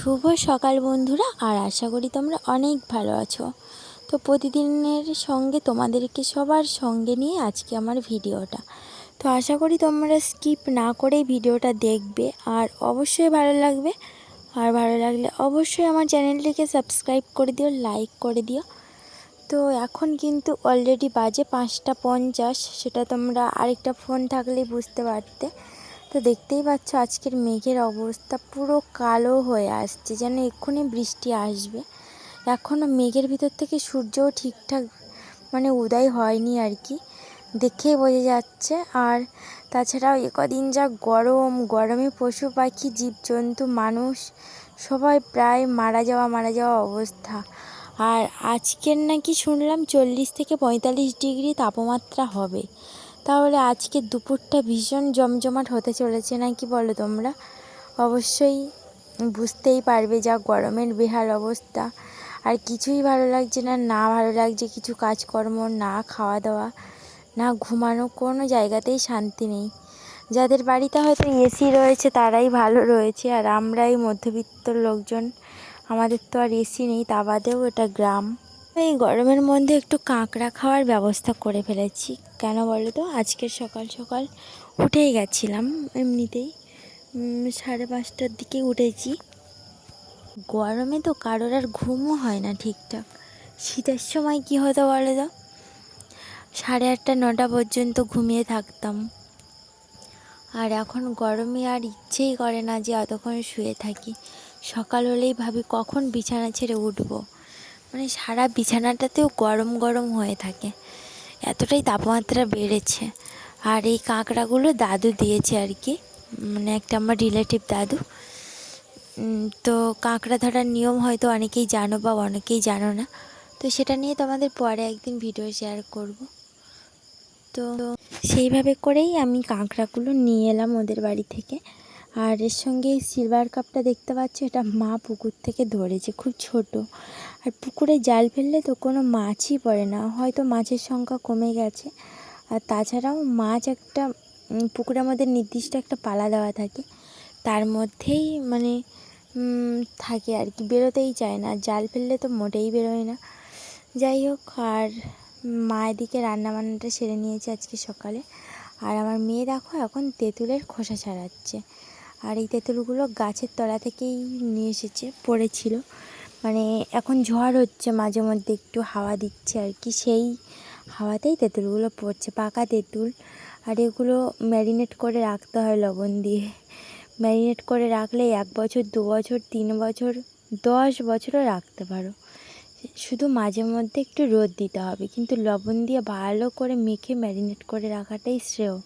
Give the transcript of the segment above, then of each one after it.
শুভ সকাল বন্ধুরা, আর আশা করি তোমরা অনেক ভালো আছো। তো প্রতিদিনের সঙ্গে তোমাদেরকে সবার সঙ্গে নিয়ে আজকে আমার ভিডিওটা। তো আশা করি তোমরা স্কিপ না করেই ভিডিওটা দেখবে, আর অবশ্যই ভালো লাগবে। আর ভালো লাগলে অবশ্যই আমার চ্যানেলটিকে সাবস্ক্রাইব করে দিও, লাইক করে দিও। তো এখন কিন্তু অলরেডি বাজে পাঁচটা পঞ্চাশ, সেটা তোমরা আরেকটা ফোন থাকলেই বুঝতে পারতে। তো দেখতেই পাচ্ছ আজকের মেঘের অবস্থা পুরো কালো হয়ে আসছে, যেন এক্ষুনি বৃষ্টি আসবে। এখনও মেঘের ভিতর থেকে সূর্যও ঠিকঠাক মানে উদয় হয়নি আর কি। দেখেই বোঝা যাচ্ছে, আর তাছাড়াও কদিন যা গরম, গরমে পশু পাখি, জীবজন্তু, মানুষ সবাই প্রায় মারা যাওয়া মারা যাওয়া অবস্থা। আর আজকের নাকি শুনলাম চল্লিশ থেকে পঁয়তাল্লিশ ডিগ্রি তাপমাত্রা হবে। তাহলে আজকে দুপুরটা ভীষণ জমজমাট হতে চলেছে না কি বলো তোমরা? অবশ্যই বুঝতেই পারবে যা গরমের বেহাল অবস্থা। আর কিছুই ভালো লাগছে না না ভালো লাগছে কিছু কাজকর্ম, না খাওয়া দাওয়া না ঘুমানো, কোনো জায়গাতেই শান্তি নেই। যাদের বাড়িতে হয়তো এসি রয়েছে তারাই ভালো রয়েছে, আর আমরাই মধ্যবিত্ত লোকজন, আমাদের তো আর এসি নেই, তা বাদেও এটা গ্রাম। এই গরমের মধ্যে একটু কাঁকড়া খাওয়ার ব্যবস্থা করে ফেলেছি। কেন বলো তো? আজকের সকাল সকাল উঠেই গেছিলাম এমনিতেই। সাড়ে পাঁচটার দিকে উঠেছি। গরমে তো কারোর আর ঘুমও হয় না ঠিকঠাক। শীতের সময় কী হতো বলো তো? সাড়ে আটটা, নটা পর্যন্ত ঘুমিয়ে থাকতাম। আর এখন গরমে আর ইচ্ছেই করে না যে অতক্ষণ শুয়ে থাকি। সকাল হলেই ভাবি কখন বিছানা ছেড়ে উঠবো। মানে সারা বিছানাটাতেও গরম গরম হয়ে থাকে। এতটাই তাপমাত্রা বেড়েছে। আর এই কাঁকড়াগুলো দাদু দিয়েছে আর কি। মানে একটা আমার রিলেটিভ দাদু। তো কাঁকড়া ধরার নিয়ম হয়তো অনেকেই জানো বা অনেকেই জানো না। তো সেটা নিয়ে তোমাদের পরে একদিন ভিডিও শেয়ার করব। তো সেইভাবে করেই আমি কাঁকড়াগুলো নিয়ে এলাম ওদের বাড়ি থেকে। আর এর সঙ্গে সিলভার কাপটা দেখতে পাচ্ছ, এটা মা পুকুর থেকে ধরেছে, খুব ছোট। আর পুকুরে জাল ফেললে তো কোনো মাছই পড়ে না, হয়তো মাছের সংখ্যা কমে গেছে। আর তাছাড়াও মাছ একটা পুকুরের মধ্যে নির্দিষ্ট একটা পালা দেওয়া থাকে, তার মধ্যেই মানে থাকে আর কি, বেরোতেই চায় না। জাল ফেললে তো মোটেই বেরোয় না। যাই হোক, আর মা এদিকে রান্নাবান্নাটা সেরে নিয়েছে আজকে সকালে। আর আমার মেয়ে দেখো এখন তেঁতুলের খোসা ছাড়াচ্ছে। আর এই তেঁতুলগুলো গাছের তলা থেকেই নিয়ে এসেছে, পড়েছিল। মানে এখন ঝড় হচ্ছে, মাঝে মধ্যে একটু হাওয়া দিচ্ছে আর কি। সেই হাওয়াতেই তেঁতুলগুলো পড়ছে, পাকা তেঁতুল। আর এগুলো ম্যারিনেট করে রাখতে হয় লবণ দিয়ে। ম্যারিনেট করে রাখলে এক বছর, দু বছর, তিন বছর, দশ বছরও রাখতে পারো। শুধু মাঝে মধ্যে একটু রোদ দিতে হবে, কিন্তু লবণ দিয়ে ভালো করে মেখে ম্যারিনেট করে রাখাটাই শ্রেয়।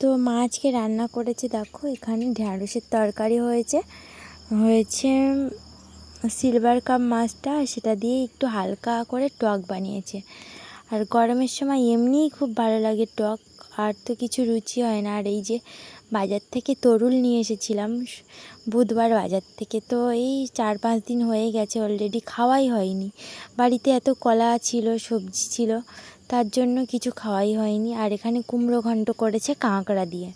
তো মা আজকে রান্না করেছে, দেখো এখানে ঢ্যাঁড়সের তরকারি হয়েছে। হয়েছে সিলভার কাপ মাছটা সেটা দিয়ে একটু হালকা করে টক বানিয়েছে। আর গরমের সময় এমনিই খুব ভালো লাগে টক, আর তো কিছু রুচি হয় না। আর এই যে বাজার থেকে তরুল নিয়ে এসেছিলাম, বুধবার বাজার থেকে, তো এই চার পাঁচ দিন হয়ে গেছে অলরেডি খাওয়াই হয়নি। বাড়িতে এত কলা ছিল, সবজি ছিল, তার জন্য কিছু খাওয়াই হয়নি। আর এখানে কুমড়ো ঘন্ট করেছে কাঁকড়া দিয়ে।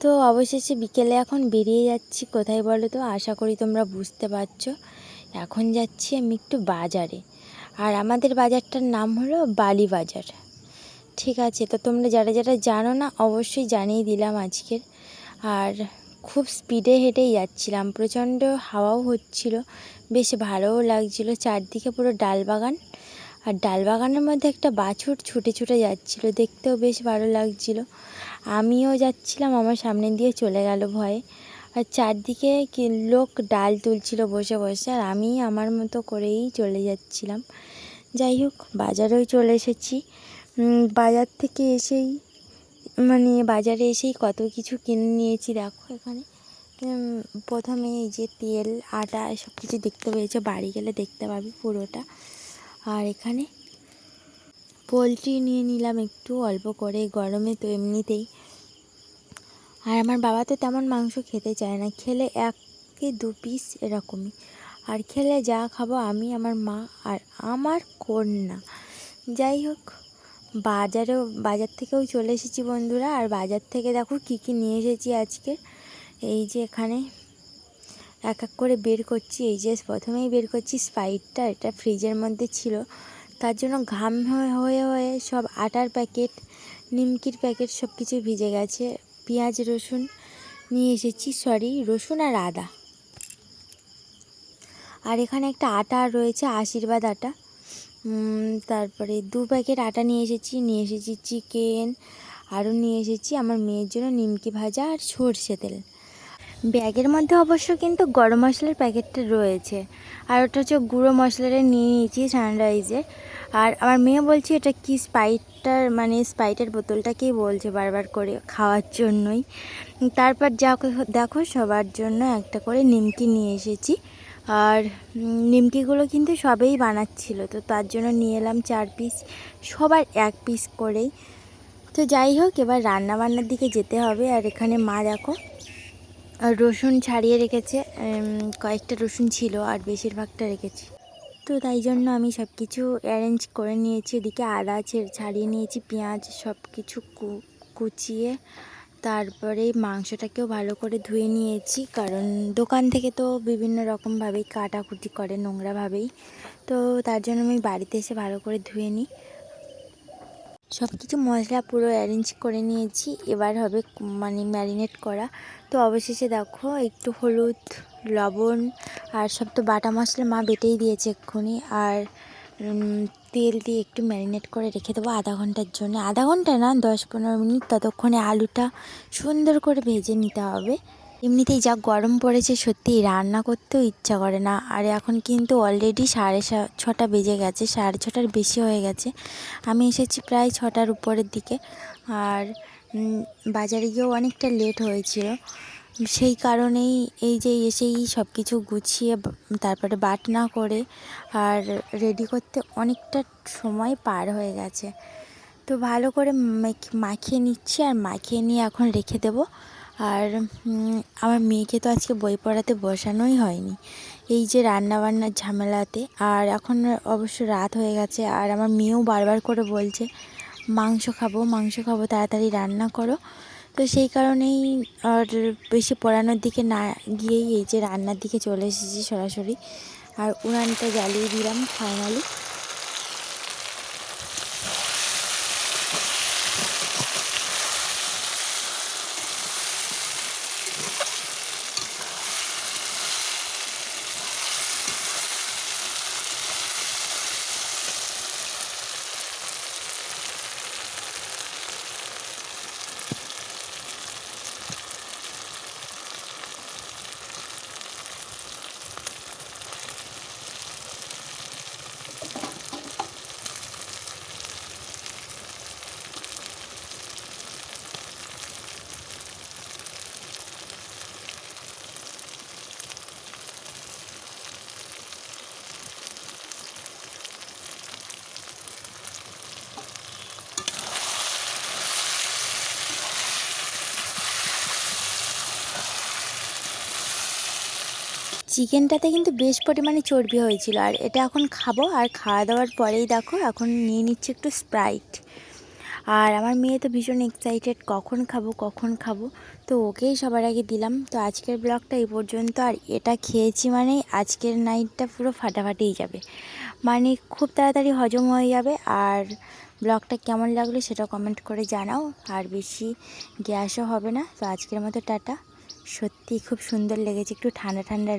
তো অবশেষে বিকেলে এখন বেরিয়ে যাচ্ছি। কোথায় বলো তো? আশা করি তোমরা বুঝতে পারছ। এখন যাচ্ছি আমি একটু বাজারে। আর আমাদের বাজারটার নাম হলো বালি বাজার। ঠিক আছে, তো তোমরা যারা যারা জানো না, অবশ্যই জানিয়ে দিলাম আজকের। আর খুব স্পিডে হেঁটেই যাচ্ছিলাম। প্রচণ্ড হাওয়াও হচ্ছিল, বেশ ভালোও লাগছিল। চারদিকে পুরো ডাল বাগান আর ডাল বাগানের মধ্যে একটা বাছুর ছুটে ছুটে যাচ্ছিল। দেখতেও বেশ ভালো লাগছিল। আমিও যাচ্ছিলাম, আমার সামনে দিয়ে চলে গেল ভয়ে। আর চারদিকে লোক ডাল তুলছিল বসে বসে, আর আমি আমার মতো করেই চলে যাচ্ছিলাম। যাই হোক, বাজারেও চলে এসেছি। বাজার থেকে এসেই মানে বাজারে এসেই কত কিছু কিনে নিয়েছি, দেখো এখানে। প্রথমে এই যে তেল, আটা এসব কিছু দেখতে পেয়েছে, বাড়ি গেলে দেখতে পাবি পুরোটা। আর এখানে পোলট্রি নিয়ে নিলাম একটু, অল্প করে, গরমে তো এমনিতেই। আর আমার বাবা তো তেমন মাংস খেতে চায় না, খেলে এক কি দু পিস এরকমই। আর খেলে যা খাব আমি, আমার মা আর আমার কন্যা। যাই হোক, বাজারেও, বাজার থেকেও চলে এসেছি বন্ধুরা, আর বাজার থেকে দেখো কী কী নিয়ে এসেছি আজকে। এই যে এখানে এক এক করে বের করছি, এই যে প্রথমেই বের করছি স্পাইটটা এটা ফ্রিজের মধ্যে ছিল। তার জন্য ঘাম হয়ে হয়ে সব আটার প্যাকেট, নিমকির প্যাকেট সব কিছু ভিজে গেছে। পেঁয়াজ, রসুন নিয়ে এসেছি, সরি, রসুন আর আদা। আর এখানে একটা আটা রয়েছে, আশীর্বাদ আটা। তারপরে দু প্যাকেট আটা নিয়ে এসেছি নিয়ে এসেছি চিকেন, আরও নিয়ে এসেছি। আমার মেয়ের জন্য নিমকি ভাজা আর সর্ষে তেল। ব্যাগের মধ্যে অবশ্য কিন্তু গরম মশলার প্যাকেটটা রয়েছে। আর ওটা হচ্ছে গুঁড়ো মশলাটা নিয়ে নিয়েছি সানরাইজের আর আমার মেয়ে বলছে এটা কি স্পাইটটার মানে স্পাইটের বোতলটাকেই বলছে বারবার করে খাওয়ার জন্যই। তারপর যা দেখো সবার জন্য একটা করে নিমকি নিয়ে এসেছি। আর নিমকিগুলো কিন্তু সবেই বানাচ্ছিল, তো তার জন্য নিয়ে এলাম চার পিস সবার এক পিস করেই। তো যাই হোক, এবার রান্না বান্নার দিকে যেতে হবে। আর এখানে মা দেখো রসুন ছাড়িয়ে রেখেছে কয়েকটা রসুন ছিল আর বেশিরভাগটা রেখেছি। তো তাই জন্য আমি সব কিছু অ্যারেঞ্জ করে নিয়েছি, এদিকে আদা ছাড়িয়ে নিয়েছি, পেঁয়াজ সব কিছু কুচিয়ে, তারপরে মাংসটাকেও ভালো করে ধুয়ে নিয়েছি, কারণ দোকান থেকে তো বিভিন্ন রকমভাবেই কাটাকুটি করে নোংরাভাবেই। তো তার জন্য আমি বাড়িতে এসে ভালো করে ধুয়ে নিই। সব কিছু মশলা পুরো অ্যারেঞ্জ করে নিয়েছি। এবার হবে মানে ম্যারিনেট করা। তো অবশেষে দেখো একটু হলুদ, লবণ আর সব তো বাটা মশলা মা বেটেই দিয়েছে এক্ষুনি। আর তেল দিয়ে একটু ম্যারিনেট করে রেখে দেবো আধা ঘণ্টার জন্য। আধা ঘণ্টা না, দশ পনেরো মিনিট ততক্ষণে আলুটা সুন্দর করে ভেজে নিতে হবে। এমনিতেই যা গরম পড়েছে সত্যি রান্না করতেও ইচ্ছা করে না। আর এখন কিন্তু অলরেডি সাড়ে ছটা বেজে গেছে, সাড়ে ছটার বেশি হয়ে গেছে। আমি এসেছি প্রায় ছটার উপরের দিকে। আর বাজারে গিয়েও অনেকটা লেট হয়েছিল। সেই কারণেই এই যে এসেই সব কিছু গুছিয়ে, তারপরে বাটনা করে আর রেডি করতে অনেকটা সময় পার হয়ে গেছে। তো ভালো করে মাখিয়ে নিচ্ছি আর মাখিয়ে নিয়ে এখন রেখে দেবো। আর আমার মেয়েকে তো আজকে বই পড়াতে বসানোই হয়নি। এই যে রান্না বান্নার ঝামেলাতে, আর এখন অবশ্য রাত হয়ে গেছে, আর আমার মেয়েও বারবার করে বলছে, মাংস খাব মাংস খাব, তাড়াতাড়ি রান্না করো। তো সেই কারণেই আর বেশি পড়ানোর দিকে না গিয়েই এই যে রান্নার দিকে চলে এসেছি সরাসরি। আর উনানটা জ্বালিয়ে দিলাম ফাইনালি চিকেনটাতে কিন্তু বেশ পরিমাণে চর্বি হয়েছিল। আর এটা এখন খাব। আর খাওয়া দাওয়ার পরেই দেখো, এখন নিয়ে নিচ্ছি একটু স্প্রাইট আর আমার মেয়ে তো ভীষণ এক্সাইটেড কখন খাব কখন খাব? তো ওকেই সবার আগে দিলাম। তো আজকের ব্লগটা এই পর্যন্ত। আর এটা খেয়েছি মানে আজকের নাইটটা পুরো ফাটাফাটিই যাবে। মানে খুব তাড়াতাড়ি হজম হয়ে যাবে। আর ব্লগটা কেমন লাগল সেটা কমেন্ট করে জানাও। আর বেশি গ্যাসও হবে না। তো আজকের মতো টাটা। সত্যি খুব সুন্দর লেগেছে। একটু ঠান্ডা ঠান্ডা